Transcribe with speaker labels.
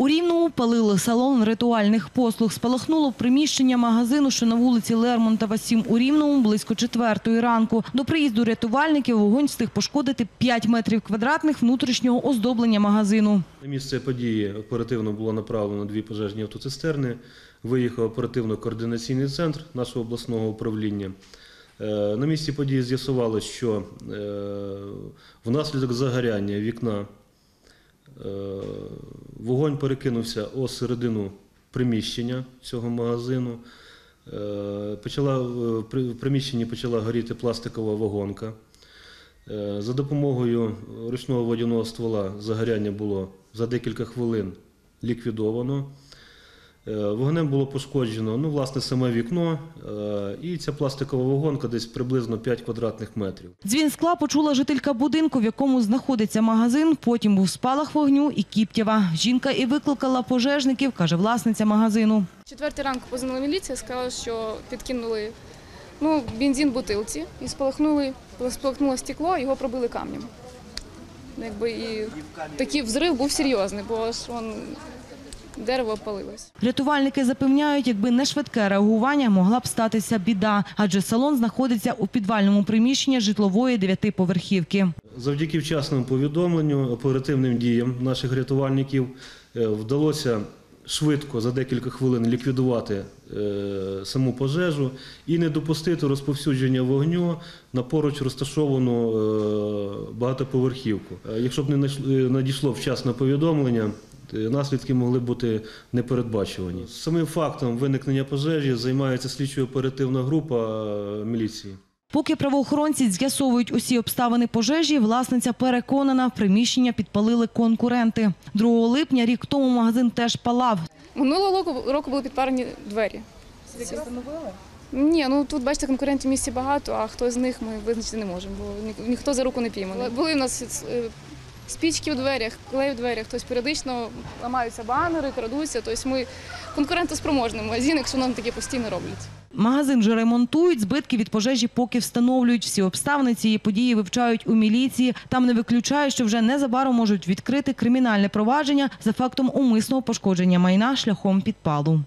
Speaker 1: У Рівному палили салон ритуальних послуг. Спалахнуло приміщення магазину, що на вулиці Лермонтова, 7 у Рівному, близько четвертої ранку. До приїзду рятувальників вогонь встиг пошкодити 5 метрів квадратних внутрішнього оздоблення магазину.
Speaker 2: На місце події оперативно було направлено дві пожежні автоцистерни. Виїхав оперативно-координаційний центр нашого обласного управління. Е, На місці події з'ясувалося, що е, внаслідок загоряння вікна е, вогонь перекинувся о середину приміщення цього магазину. Е, Почала, в приміщенні почала горіти пластикова вагонка. Е, За допомогою ручного водяного ствола загоряння було за декілька хвилин ліквідовано. Е, Вогнем було пошкоджено ну, власне, саме вікно е, і ця пластикова вагонка десь приблизно 5 квадратних метрів.
Speaker 1: Дзвін скла почула жителька будинку, в якому знаходиться магазин. Потім був спалах вогню і кіптєва. Жінка і викликала пожежників, каже власниця магазину.
Speaker 3: Четвертий ранку позвонила міліція, сказала, що підкинули ну, бензин в бутилці і спалахнули, спалахнуло стекло, його пробили камнем. Якби і такий взрив був серйозний, бо аж вон, дерево опалилось.
Speaker 1: Рятувальники запевняють, якби не швидке реагування, могла б статися біда, адже салон знаходиться у підвальному приміщенні житлової дев'ятиповерхівки.
Speaker 2: Завдяки вчасному повідомленню, оперативним діям наших рятувальників е, вдалося швидко за декілька хвилин ліквідувати е, саму пожежу і не допустити розповсюдження вогню на поруч розташовану е, багатоповерхівку. Якщо б не надійшло вчасне повідомлення, наслідки могли бути непередбачувані. Самим фактом виникнення пожежі займається слідчо-оперативна група е, міліції.
Speaker 1: Поки правоохоронці з'ясовують усі обставини пожежі, власниця переконана, приміщення підпалили конкуренти. 2 липня рік тому магазин теж палав.
Speaker 3: Минулого року, року були підпарені двері. Ні, ну тут бачите, конкурентів в місті багато, а хто з них ми визначити не можемо, бо ніхто за руку не пійманий. Були в нас е, спічки в дверях, клей в дверях, тобто періодично ламаються банери, крадуться. Тобто ми конкурентоспроможний магазин, якщо нам таке постійно роблять.
Speaker 1: Магазин вже ремонтують, збитки від пожежі поки встановлюють. Всі обставини цієї події вивчають у міліції. Там не виключають, що вже незабаром можуть відкрити кримінальне провадження за фактом умисного пошкодження майна шляхом підпалу.